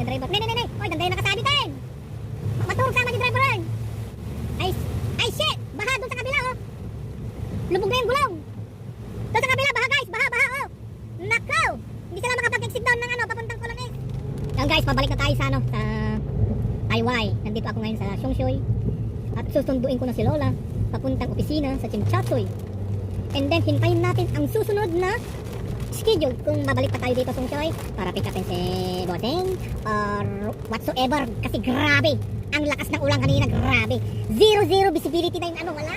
yung driver. Nay, nay, nay. Oy, danday nakasabitin. Maturog sama yung driver. oy. Ay, ay shit! Baha doon sa kabila, oh. Lubog na yung gulong. Doon sa kabila, baha guys, baha, baha, oh. Nakaw! Hindi sila makapag-exit down ng ano, papuntang Colonel. Yan guys, pabalik na tayo sa ano, sa Taiwai. Nandito ako ngayon sa Xiongxuy. At susunduin ko na si Lola papuntang opisina sa Chimchachoy. And then hintayin natin ang susunod na schedule kung babalik pa tayo dito sa Xiongxuy para pick upin si Bossing or whatsoever. Kasi grabe ang lakas ng ulan kanina grabe. Zero zero visibility na yung ano wala.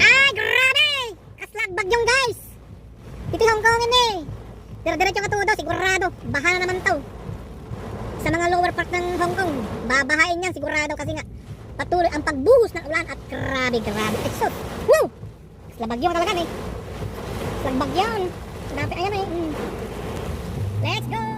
Ay grabe! Kaslag bagyong guys! Dito Hong Kong ini. Pero diretso ka tudo sigurado baha na naman to. Sa mga lower part ng Hong Kong babahain yan sigurado kasi nga patuloy ang pagbuhos ng ulan at grabe grabe. Exot woo! Kaslag bagyong talaga eh. Kaslag bagyong Dati, ayan eh. Mm. Let's go!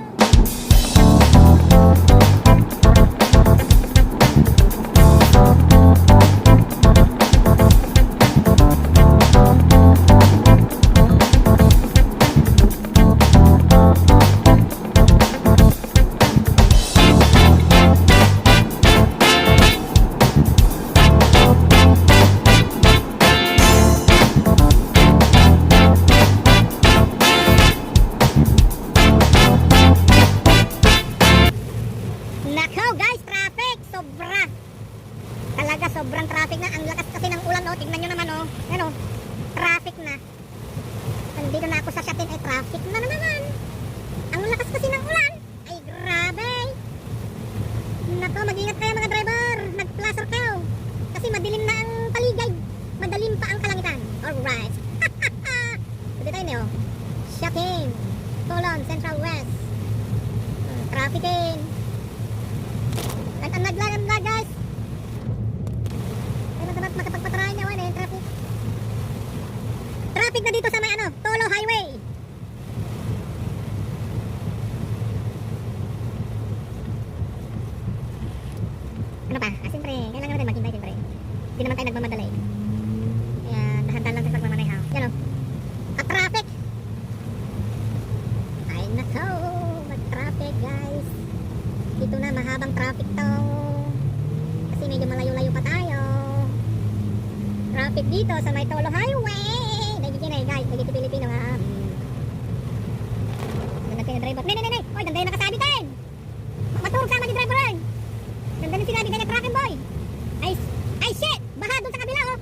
Nandito na ako sa Shatin ay traffic na na naman. Ang lakas kasi ng ulan. Ay grabe! Nako, mag-ingat kayo mga driver. Mag-placer kayo. Kasi madilim na ang paligay. Madalim pa ang kalangitan. Alright. Pwede tayo niyo. Shatin. Colon, Central West. Hmm, Trafficin. Nag-anad lang ang guys. Ay, matamat makapagpatarayan niya, wala yung traffic. Traffic na dito sa may ano, Tolo Highway. Ano pa? Ah, siyempre, kailangan natin maghintay, siyempre. Hindi naman tayo nagmamadali. Kaya, dahan-dahan lang sa pagmamaneho. Yan o. At traffic! Ay, nako! Mag-traffic, guys. Dito na, mahabang traffic to. Kasi medyo malayo-layo pa tayo. Traffic dito sa may Tolo Highway. Nagiging na guys, nagiging Pilipino ha. Ganda kayo driver. Nay, nay, nay, nay. Oy, ganda yung nakasabitin. Maturog sama yung driver oy. Ganda yung sinabi kanya tracking boy. Ay, ay shit! Baha doon sa kabila oh.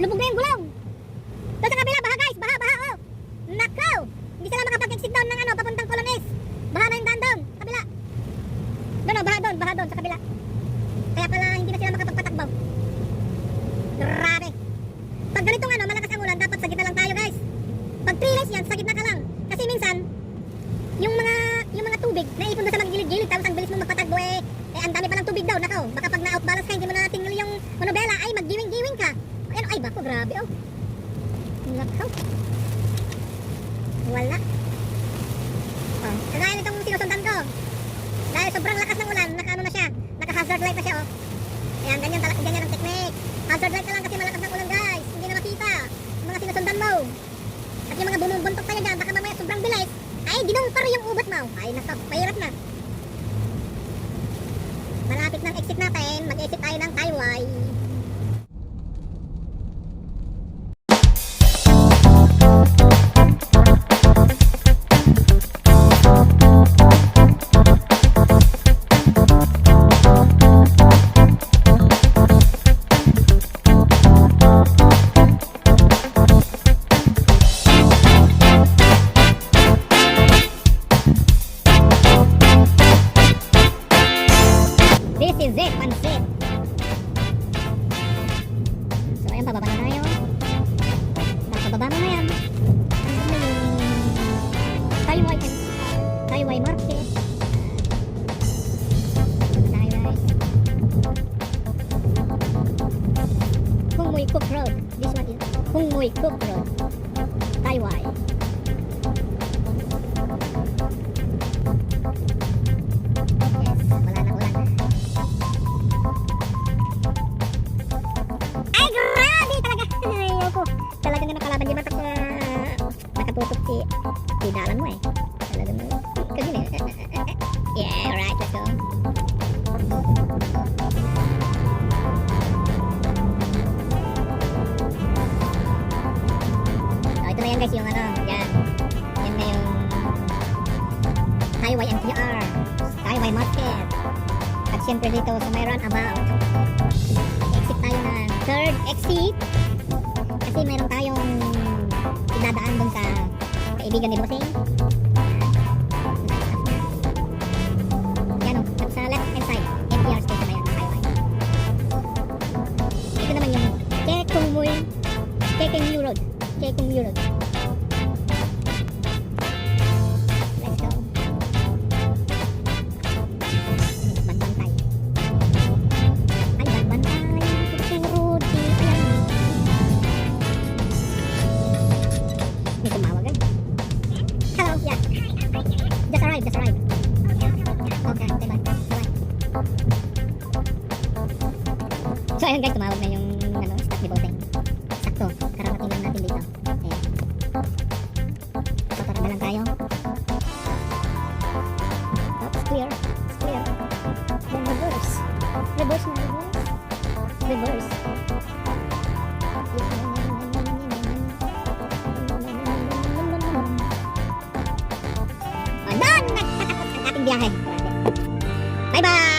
Lubog na yung gulong. Doon sa kabila, baha guys, baha, baha oh. Nakaw! Hindi sila makapag-exit down ng ano, papuntang Colones. Baha na yung daan doon, kabila. Doon oh, baha doon, baha doon sa kabila. Kaya pala hindi na sila makapagpatakbo. Grabe. Pag ganitong ano, malakas ang ulan, dapat sa gitna lang tayo guys. Pag 3 lanes yan, sa gitna ka lang. Kasi minsan, yung mga yung mga tubig, naipon doon sa mga gilid-gilid, tapos ang bilis mo magpatakbo eh, eh ang dami palang tubig daw, nakaw. Baka pag na-outbalance ka, hindi mo na natingnan yung monobela, ay maggiwing-giwing ka. Ay, bako, grabe oh. Nakaw. Wala. Oh, kagaya nitong sinusundan ko. Dahil sobrang lakas ng ulan, naka-ano na siya, naka-hazard light na siya, oh. Ayan, ganyan, talaga, ganyan ang technique. Hazard light ka lang kasi malakas ng ulan, guys. Hindi na makita. Mga sinusundan mo. At yung mga bumubuntok tayo dyan, baka mamaya sobrang bilis. Ay, ginumpar yung ubot mo. Ay, naka, pahirap na. Malapit ng exit natin, mag-exit tayo ng Taiwan. This is it, pansit. So, ayan, bababa na tayo. Yan. Hanggang may Taiwai, Taiwai Market. Hung Mui Cook Road. This one is Hung Mui Cook Road. tutup si Op si dalan mo eh. Talaga mo. Kasi na. yeah, alright, let's go. So, ito na yan guys yung ano, yan. Yan na yung Highway MTR, Skyway Market. At syempre dito sa may runabout. Exit tayo na third exit. Kasi meron tayong idadaan dun sa kaibigan ni Bossing. Yan o, at sa left hand side, NTR station na yan, highway. Ito naman yung Kekungmul, Kekengyu Road. Kekungyu Road. Ayun guys, tumawag na yung ano, ni Boteng. Sakto, kararating lang natin dito. Ayan. Tara na lang tayo. Oh, clear. It's clear. Then reverse. Reverse na reverse. Reverse. Biyahe. Bye-bye!